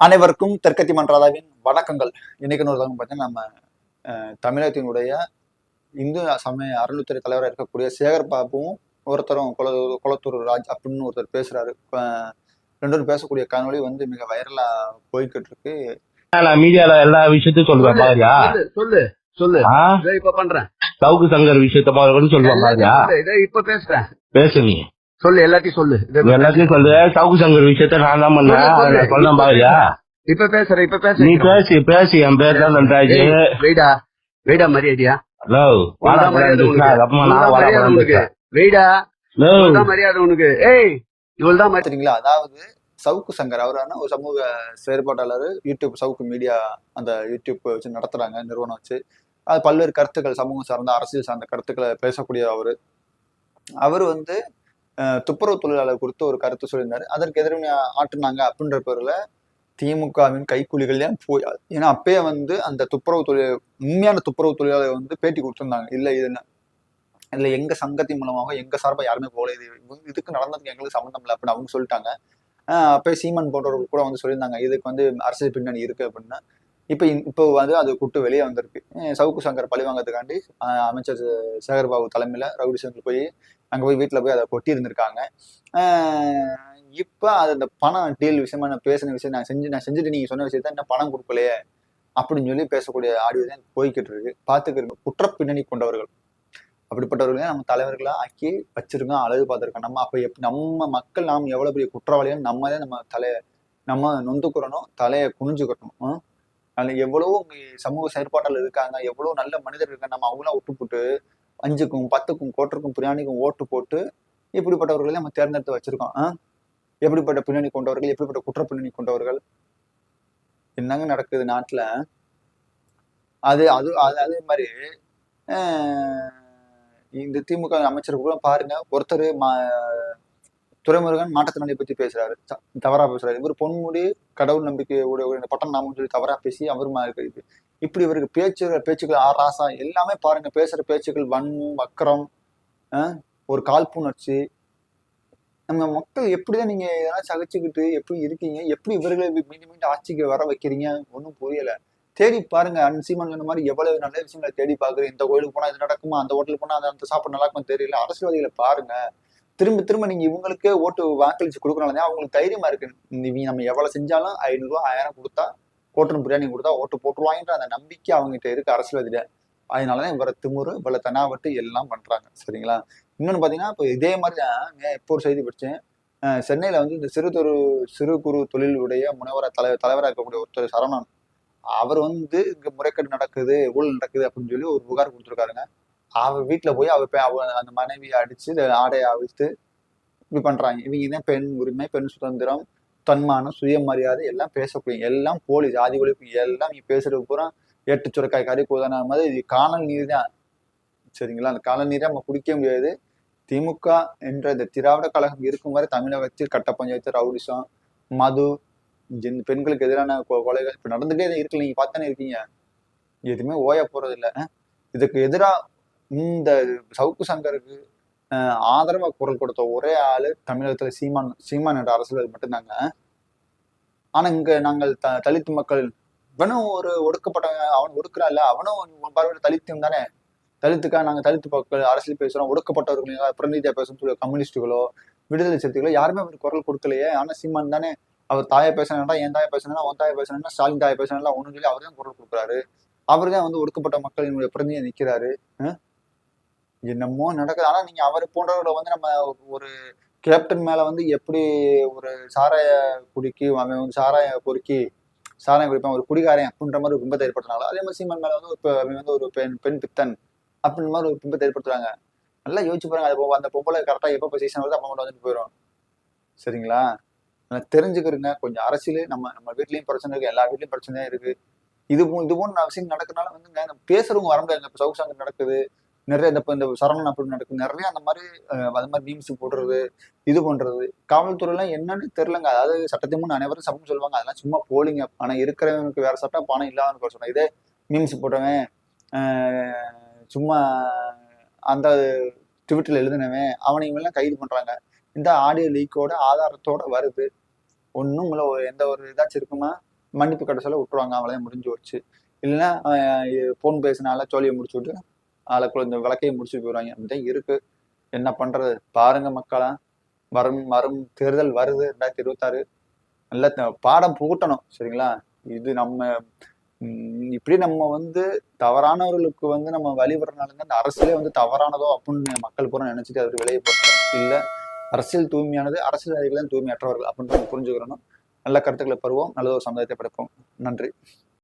அனைவருக்கும் தெற்கத்தி மன்றாதாவின் வணக்கங்கள். இன்னைக்கு ஒரு பார்த்தீங்கன்னா நம்ம அஹ், தமிழகத்தினுடைய இந்து சமய அறநிலைத்துறை தலைவராக இருக்கக்கூடிய சேகர் பாபுவும் ஒருத்தரும் குல குளத்தூர் ராஜ் அப்படின்னு ஒருத்தர் பேசுறாரு. அஹ், ரெண்டு பேரும் பேசக்கூடிய காணொளி வந்து மிக வைரலா போய்கிட்டு இருக்கு மீடியால எல்லா விஷயத்தையும் சொல்லுவேன் பாரியா சொல்லு சொல்லு இப்ப பண்றேன். சவுக்கு சங்கர் விஷயத்த சொல்லுவேன் இதோ இப்ப பேசுறேன். பேசு நீ. சொல்லு எல்லாத்தையும் சொல்லு. எல்லாத்தையும் சொல்லு. சவுக்கு சங்கர் விஷயத்த நான் தான் பண்ணேன். சொல்லு, பாரியா? இப்ப பேசுறேன் இப்ப நீ பேசுறேன் பேசி பேசி. என் பேர் தான் நன்றாஜ் வெயிடா. வெயிடா மரியாதையா? ஹலோ வெயிடா. மரியாதை உனக்கு. ஏய் இவ்வளவுதான் மரியாதை. சரிங்களா அதாவது சவுக்கு சங்கர் அவரான ஒரு சமூக செயற்பாட்டாளர் யூடியூப் சவுக்கு மீடியா அந்த யூடியூப் வச்சு நடத்துறாங்க நிறுவனம் வச்சு. அது பல்வேறு கருத்துக்கள் சமூகம் சார்ந்த அரசியல் சார்ந்த கருத்துக்களை பேசக்கூடிய அவர். அவர் வந்து துப்புரவு தொழிலாளர் குறித்து ஒரு கருத்து சொல்லியிருந்தாரு. அதற்கு எதிர்வினை ஆட்டுனாங்க அப்படின்ற பேர்ல திமுகவின் கைக்கூலிகள் ஏன் போய் ஏன்னா அப்பயே வந்து அந்த துப்புரவு தொழில் உண்மையான துப்புரவு தொழிலாளர் வந்து பேட்டி கொடுத்துருந்தாங்க. இல்லை இது என்ன? எங்க சங்கத்தின் மூலமாக எங்க சார்பாக யாருமே போகல. இது இதுக்கு நடந்ததுக்கு எங்களுக்கு சம்மந்தம் இல்லை அப்படின்னு அவங்க சொல்லிட்டாங்க. அப்பயே சீமான் போன்றவர்கள் கூட வந்து சொல்லியிருந்தாங்க. இதுக்கு வந்து அரசியல் பின்னணி இருக்கு அப்படின்னு. இப்போ இப்போ வந்து அது கூட்டு வெளியே வந்திருக்கு. சவுக்கு சங்கர் பழி வாங்குறதுக்காண்டி அமைச்சர் சேகர்பாபு தலைமையில் ரவுடி சங்கர் போய் அங்கே போய் வீட்டில் போய் அதை கொட்டி இருந்திருக்காங்க. இப்போ அது அந்த பணம் டீல் விஷயமா நான் பேசின விஷயம் நான் செஞ்சு நான் செஞ்சுட்டு நீங்கள் சொன்ன விஷயத்த என்ன பணம் கொடுக்கலையே அப்படின்னு சொல்லி பேசக்கூடிய ஆடியோ தான் போய்கிட்டு இருக்கு. பார்த்துக்கிறோம் குற்ற பின்னணி கொண்டவர்கள். அப்படிப்பட்டவர்களே நம்ம தலைவர்களாக ஆக்கி வச்சிருக்கோம் அழகு பார்த்துருக்கோம். நம்ம அப்போ எப் நம்ம மக்கள் நாம் எவ்வளோ பெரிய குற்றவாளிகள் நம்ம தான் நம்ம தலையை நம்ம நொந்துக்கிறணும் தலையை குனிஞ்சுக்கிறணும் அதில் எவ்வளவோ சமூக செயற்பாட்டில் இருக்காங்க எவ்வளவு நல்ல மனிதர் இருக்காங்க. நம்ம அவங்களாம் விட்டு போட்டு அஞ்சுக்கும் பத்துக்கும் கோட்டருக்கும் பிரியாணிக்கும் ஓட்டு போட்டு இப்படிப்பட்டவர்களை நம்ம தேர்ந்தெடுத்து வச்சிருக்கோம். ஆ? எப்படிப்பட்ட பின்னணி கொண்டவர்கள் எப்படிப்பட்ட குற்ற பின்னணி கொண்டவர்கள்? என்னங்க நடக்குது நாட்டுல? அது அது அது அதே மாதிரி ஆஹ், இந்த திமுக அமைச்சர் கூட பாருங்க ஒருத்தர் துறைமுருகன் துரைமுருகன் பத்தி பேசுறாரு. தவறா பேசுறாரு. இவர் பொன்முடி கடவுள் நம்பிக்கை உடைய இந்த பட்டம் நாமும் சொல்லி தவறா பேசி அவர் இருக்கு இப்படி இவருக்கு பேச்சு பேச்சுக்கள் ஆராசா எல்லாமே பாருங்க. பேசுற பேச்சுக்கள் வன்மம் வக்கரம் ஆஹ், ஒரு காழ்ப்புணர்ச்சி. நம்ம மக்கள் எப்படிதான் நீங்க இதெல்லாம் சகிச்சுக்கிட்டு எப்படி இருக்கீங்க? எப்படி இவர்களை மீண்டும் மீண்டும் ஆட்சிக்கு வர வைக்கிறீங்க? ஒன்றும் புரியல. தேடி பாருங்க. அன் சீமான் சொன்ன மாதிரி எவ்வளவு நல்ல விஷயங்களை தேடி பாக்குறேன் இந்த கோயிலுக்கு போனா இது நடக்குமா? அந்த ஹோட்டலுக்கு போனா அந்த அந்த சாப்பாடு நல்லா இருக்குமா தெரியல. அரசியல்வாதிகளை பாருங்க. திரும்ப திரும்ப நீங்க இவங்களுக்கே ஓட்டு வாக்களிச்சு கொடுக்கறனால அவங்களுக்கு தைரியமா இருக்கு. நீ நம்ம எவ்வளவு செஞ்சாலும் ஐநூறு ரூபா ஆயிரம் கொடுத்தா கோட்டன் பிரியாணி கொடுத்தா ஓட்டு போட்டுருவாங்கன்ற அந்த நம்பிக்கை அவங்ககிட்ட இருக்கு அரசியல்வாதியில. அதனாலதான் இவரை திமுரு இவ்வளவு தனாவட்டு எல்லாம் பண்றாங்க. சரிங்களா? இன்னொன்னு பாத்தீங்கன்னா இப்போ இதே மாதிரி தான் எப்போ இப்போ ஒரு செய்தி படிச்சேன். சென்னையில வந்து இந்த சிறு தொரு சிறு குறு தொழிலுடைய முனைவர தலைவர் தலைவராக இருக்கக்கூடிய ஒருத்தர் சரவணன். அவர் வந்து இங்க முறைகேடு நடக்குது ஊழல் நடக்குது அப்படின்னு சொல்லி ஒரு புகார் கொடுத்துருக்காருங்க. அவ வீட்டுல போய் அவர் அவ அந்த மனைவியை அடிச்சு ஆடையை அவிழ்த்து இப்படி பண்றாங்க. இவங்க தான் பெண் உரிமை பெண் சுதந்திரம் தன்மானம் சுயமரியாதை எல்லாம் பேசக்கூடிய எல்லாம் போலி ஜாதி ஒழிப்பு எல்லாம் நீ பேசுறது பூரா எட்டு சுரக்காய் கறி கூதான மாதிரி இது காணல் நீர் தான். சரிங்களா? அந்த காணல் நீரை நம்ம குடிக்க முடியாது. திமுக என்ற இந்த திராவிட கழகம் இருக்கும் வரை தமிழகத்தில் கட்ட பஞ்சாயத்து ரவுடிசம் மது ஜென் பெண்களுக்கு எதிரான கொலைகள் இப்போ நடந்துகிட்டே தான் இருக்கு. நீங்க பார்த்தானே இருக்கீங்க. எதுவுமே ஓய போறது இல்லை இதுக்கு எதிராக இந்த சவுக்கு சங்கருக்கு அஹ், ஆதரவா குரல் கொடுத்த ஒரே ஆளு தமிழகத்துல சீமான் சீமான் என்ற அரசியல் மட்டும்தாங்க. ஆனா இங்க நாங்கள் த தலித்து மக்கள் இவனும் ஒரு ஒடுக்கப்பட்டவன் அவன் ஒடுக்குறான் இல்ல அவனும் உன் தலித்தும் தானே. தலித்துக்காக நாங்க தலித்து மக்கள் அரசியல் பேசுறோம் ஒடுக்கப்பட்டவர்கள் பிரதிநிதியாக பேசணும்னு சொல்லி கம்யூனிஸ்டுகளோ விடுதலை சக்திகளோ யாருமே அவர் குரல் கொடுக்கலையே. ஆனா சீமான் தானே. அவர் தாயை பேசினா என் தாயை பேசினா உன் தாயை பேசினா ஸ்டாலின் தாயை பேசினா ஒன்று சொல்லி அவர் தான் குரல் கொடுக்குறாரு. அவர் தான் வந்து ஒடுக்கப்பட்ட மக்களினுடைய பிரதிநிதியை நிக்கிறாரு. என்னமோ நடக்குது. ஆனா நீங்க அவர் போன்றவர்களை வந்து நம்ம ஒரு கேப்டன் மேல வந்து எப்படி ஒரு சாராய குடிக்கி அவன் வந்து சாராய பொறுக்கி சாராயம் குடிப்பான் ஒரு குடிகாரன் அப்படின்ற மாதிரி ஒரு பிம்பத்தை ஏற்படுத்தினாலும் அதே மாதிரி சீமான் மேல வந்து ஒரு அவன் வந்து ஒரு பெண் பெண் பித்தன் அப்படின்ற மாதிரி ஒரு பிம்பத்தை ஏற்படுத்துறாங்க. நல்லா யோசிச்சு பாருங்க. அது அந்த பொம்பளை கரெக்டா எப்போ சீசன் வருது அப்போ மட்டும் வந்துட்டு போயிடும் சரிங்களா? நல்லா தெரிஞ்சுக்கிறங்க. கொஞ்சம் அரசியல் நம்ம நம்ம வீட்லயும் பிரச்சனை இருக்கு. எல்லா வீட்லயும் பிரச்சனையா இருக்கு. இது இது போன்ற விஷயம் நடக்கிறனால வந்துங்க இந்த பேசுறவங்க வர முடியாது இப்போ சவுசாங்க நடக்குது. நிறைய இந்த இந்த சரவணன் அப்படி நடக்கும். நிறைய அந்த மாதிரி அது மாதிரி மீம்ஸ் போடுறது இது பண்றது. காவல்துறையெல்லாம் என்னன்னு தெரியலங்க. அதாவது சட்டத்தை முன் அனைவரும் சமம் சொல்லுவாங்க. அதெல்லாம் சும்மா போலிங்க. பணம் இருக்கிறவனுக்கு வேற சட்டம் பணம் இல்லாதவனுக்கு ஒரு இதே மீம்ஸ் போட்டவன் சும்மா அந்த ட்விட்டர்ல எழுதினவன் அவனை இவெல்லாம் கைது பண்றாங்க. இந்த ஆடியோ லீக்கோட ஆதாரத்தோட வருது. ஒன்றும் இல்லை எந்த ஒரு இதாச்சும் இருக்குமா? மன்னிப்பு கட்ட சொல்ல விட்டுருவாங்க. அவளையும் முடிஞ்சு வச்சு இல்லைன்னா ஃபோன் பேசினால சோழியை முடிச்சு விட்டு அதில் இந்த விளக்கையை முடிச்சு போயிடுவாங்க அப்படிதான் இருக்கு. என்ன பண்றது? பாருங்க மக்களா. வரும் வரும் தேர்தல் வருது ரெண்டாயிரத்தி இருபத்தாறு. நல்ல பாடம் புகட்டணும் சரிங்களா? இது நம்ம இப்படி நம்ம வந்து தவறானவர்களுக்கு வந்து நம்ம வழிபடுறதுனால இந்த அரசியலே வந்து தவறானதோ அப்படின்னு மக்கள் பூரா நினைச்சிட்டு அது விலையை போட்டு. இல்லை அரசியல் தூய்மையானது அரசியல்வாதிகள் தான் தூய்மையற்றவர்கள் அப்படின்னு நம்ம புரிஞ்சுக்கிறோம் நல்ல கருத்துக்களை பருவோம் நல்ல ஒரு சமுதாயத்தை படைப்போம். நன்றி.